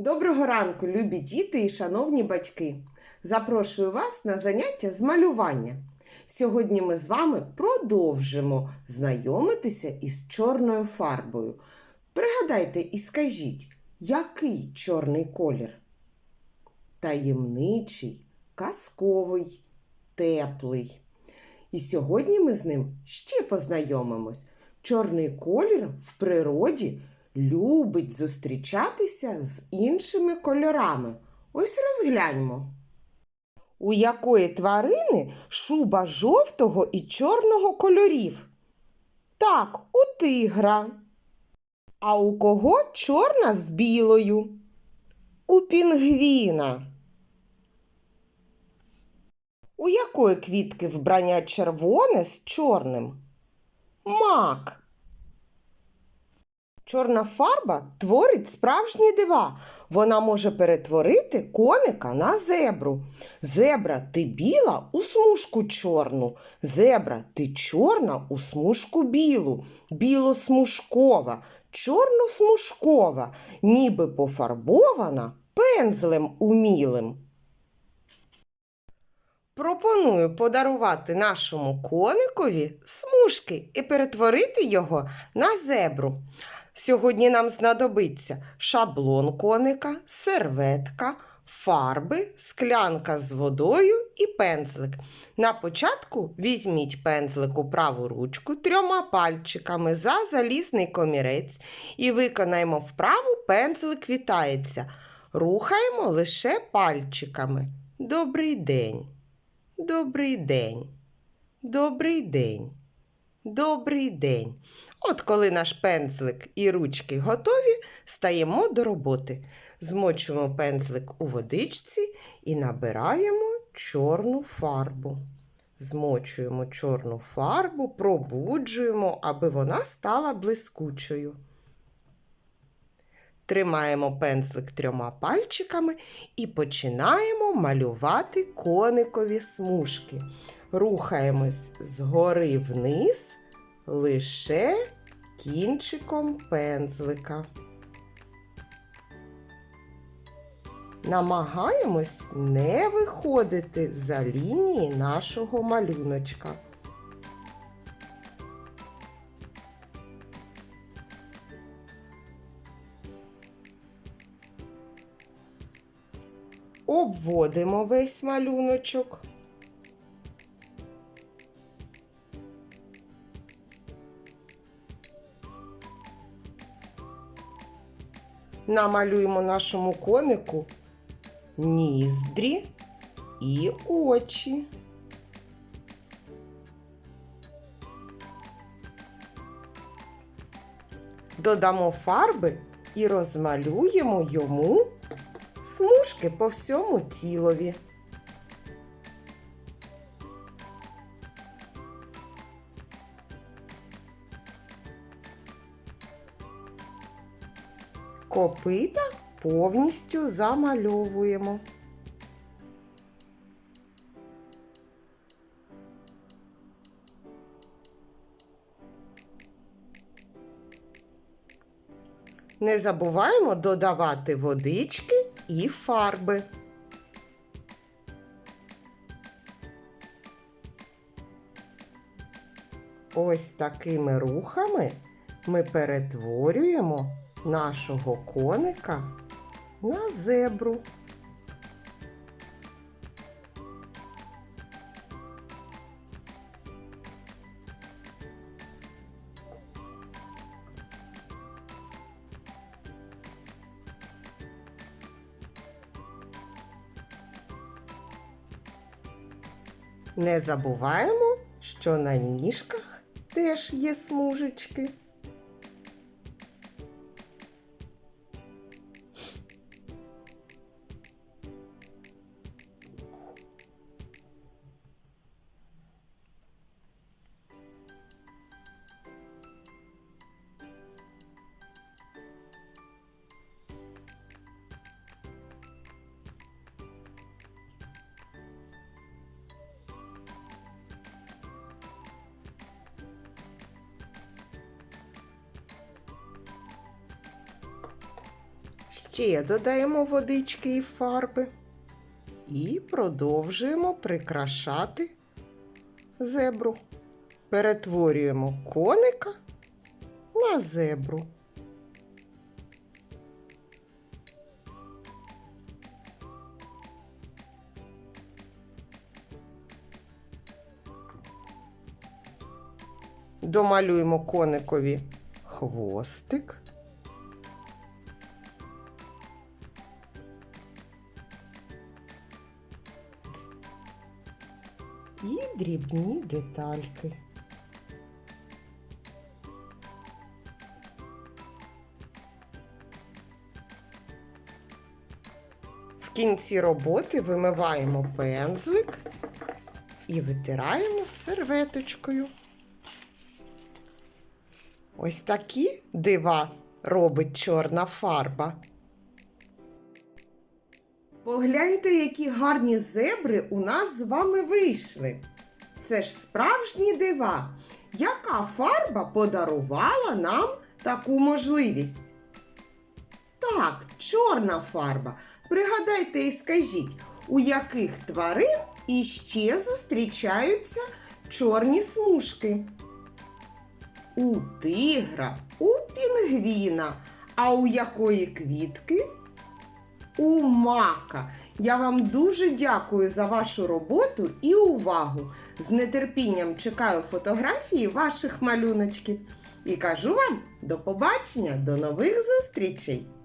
Доброго ранку, любі діти і шановні батьки! Запрошую вас на заняття з малювання. Сьогодні ми з вами продовжимо знайомитися із чорною фарбою. Пригадайте і скажіть, який чорний колір? Таємничий, казковий, теплий. І сьогодні ми з ним ще познайомимось. Чорний колір в природі любить зустрічатися з іншими кольорами. Ось розгляньмо. У якої тварини шуба жовтого і чорного кольорів? Так, у тигра. А у кого чорна з білою? У пінгвіна. У якої квітки вбрання червоне з чорним? Мак. Чорна фарба творить справжні дива. Вона може перетворити коника на зебру. Зебра, ти біла у смужку чорну. Зебра, ти чорна у смужку білу. Білосмужкова, чорносмужкова, ніби пофарбована пензлем умілим. Пропоную подарувати нашому коникові смужки і перетворити його на зебру. Сьогодні нам знадобиться шаблон коника, серветка, фарби, склянка з водою і пензлик. На початку візьміть пензлик у праву ручку трьома пальчиками за залізний комірець і виконаємо вправу пензлик вітається. Рухаємо лише пальчиками. Добрий день. Добрий день. Добрий день. Добрий день. От коли наш пензлик і ручки готові, стаємо до роботи. Змочуємо пензлик у водичці і набираємо чорну фарбу. Змочуємо чорну фарбу, пробуджуємо, аби вона стала блискучою. Тримаємо пензлик трьома пальчиками і починаємо малювати коникові смужки. Рухаємось згори вниз лише кінчиком пензлика. Намагаємось не виходити за лінії нашого малюночка. Обводимо весь малюночок. Намалюємо нашому конику ніздрі і очі. Додамо фарби і розмалюємо йому смужки по всьому тілові. Копита повністю замальовуємо. Не забуваємо додавати водички і фарби. Ось такими рухами ми перетворюємо нашого коника на зебру. Не забуваємо, що на ніжках теж є смужечки. Ще додаємо водички і фарби і продовжуємо прикрашати зебру. Перетворюємо коника на зебру. Домалюємо коникові хвостик. І дрібні детальки. В кінці роботи вимиваємо пензлик і витираємо серветочкою. Ось такі дива робить чорна фарба. Погляньте, які гарні зебри у нас з вами вийшли. Це ж справжні дива. Яка фарба подарувала нам таку можливість? Так, чорна фарба. Пригадайте і скажіть, у яких тварин іще зустрічаються чорні смужки? У тигра, у пінгвіна, а у якої квітки? У мака. Я вам дуже дякую за вашу роботу і увагу. З нетерпінням чекаю фотографії ваших малюночків і кажу вам до побачення, до нових зустрічей!